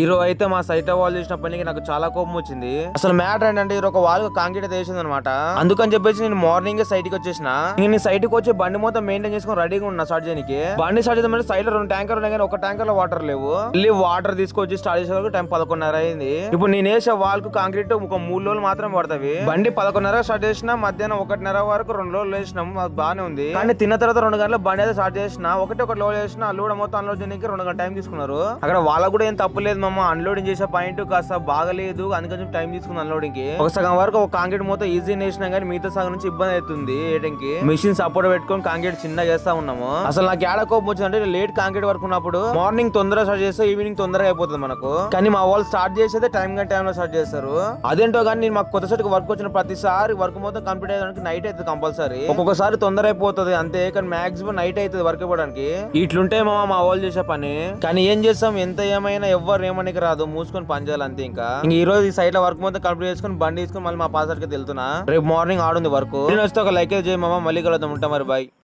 ఈ రోజు అయితే మా సైట్ వాళ్ళు చేసిన పనికి నాకు చాలా కోపం వచ్చింది. అసలు మ్యాటర్ ఏంటంటే ఇది ఒక వాళ్ళు కాంక్రీట్ వేసింది అనమాట అందుకని చెప్పేసి నేను మార్నింగ్ సైట్కి వచ్చేసిన. నేను సైట్కి వచ్చి బండి మొత్తం మెయింటైన్ చేసుకుని రెడీగా ఉన్నా స్టార్ట్ చేయడానికి బండి స్టార్ట్ చేద్దాం సైడ్లో రెండు ట్యాంకర్ ఉన్నాయి కానీ ఒక ట్యాంకర్లో వాటర్ లేవు. మళ్ళీ వాటర్ తీసుకొచ్చి స్టార్ట్ చేసే వరకు టైం పదకొండున్నర అయింది. ఇప్పుడు నేను వేసే వాల్కు కాంక్రీట్ ఒక మూడు రోజులు మాత్రం పడతావి. బండి పదకొండున్నర స్టార్ట్ చేసిన మధ్యాహ్నం ఒకటిన్నర వరకు రెండు రోజులు వేసినాం అది బాగానే ఉంది. కానీ తిన్న తర్వాత రెండు గంటల బండి అయితే స్టార్ట్ చేసిన ఒకటి ఒకటి లోడ్ చేసిన అల్లు కూడా మొత్తం అన్లోడ్ చేయడానికి రెండు గంటల టైం తీసుకున్నారు. అక్కడ వాళ్ళకు కూడా ఏం తప్పు లేదు మమ్మ అన్లోడింగ్ చేసే పాయింట్ కాస్త బాగలేదు. అందుకని టైం తీసుకుంది అన్లోడింగ్కి. ఒక సగం వరకు ఒక కాంక్రీట్ మొత్తం ఈజీ వేసినా కానీ మిగతా సగం నుంచి ఇబ్బంది అవుతుంది వేయడానికి మిషన్ సపోర్ట్ పెట్టుకొని కాంక్రీట్ చిన్నగా చేస్తా ఉన్నాము. అసలు నాకు ఏడ కోపం వచ్చిందంటే లేట్ కాంక్రీట్ వర్క్ ఉన్నప్పుడు మార్నింగ్ తొందరగా స్టార్ట్ చేస్తే ఈవినింగ్ తొందరగా అయిపోతుంది మనకు. కానీ మా వాళ్ళు స్టార్ట్ చేసేదే టైం కానీ టైం లో స్టార్ట్ చేస్తారు. అదేంటో కానీ నేను మాకు కొత్త సైట్కి వర్క్ వచ్చిన ప్రతిసారి వర్క్ మొత్తం కంప్లీట్ అయ్యడానికి నైట్ అవుతుంది కంపల్సరీ ఒక్కొక్కసారి తొందర అయిపోతుంది అంతే కానీ మాక్సిమం నైట్ అవుతుంది వర్క్ ఇవ్వడానికి. ఇట్లుంటే మా మా వాళ్ళు చేసే పని. కానీ ఏం చేస్తాం? ఎంత ఏమైనా ఎవ్వరు చేయమనికి రాదు మూసుకొని పని చేయాలి అంతే ఇంకా. ఈ రోజు ఈ సైట్లో వర్క్ మొత్తం కంప్లీట్ చేసుకొని బండి తీసుకుని మళ్ళీ మా పాస్కి వెళ్తున్నా. రేపు మార్నింగ్ ఆడుంది వర్క్. నేను వస్తే ఒక లైక్ చేయ మళ్ళీ కలుద్దాం ఉంటా మరి బాయ్.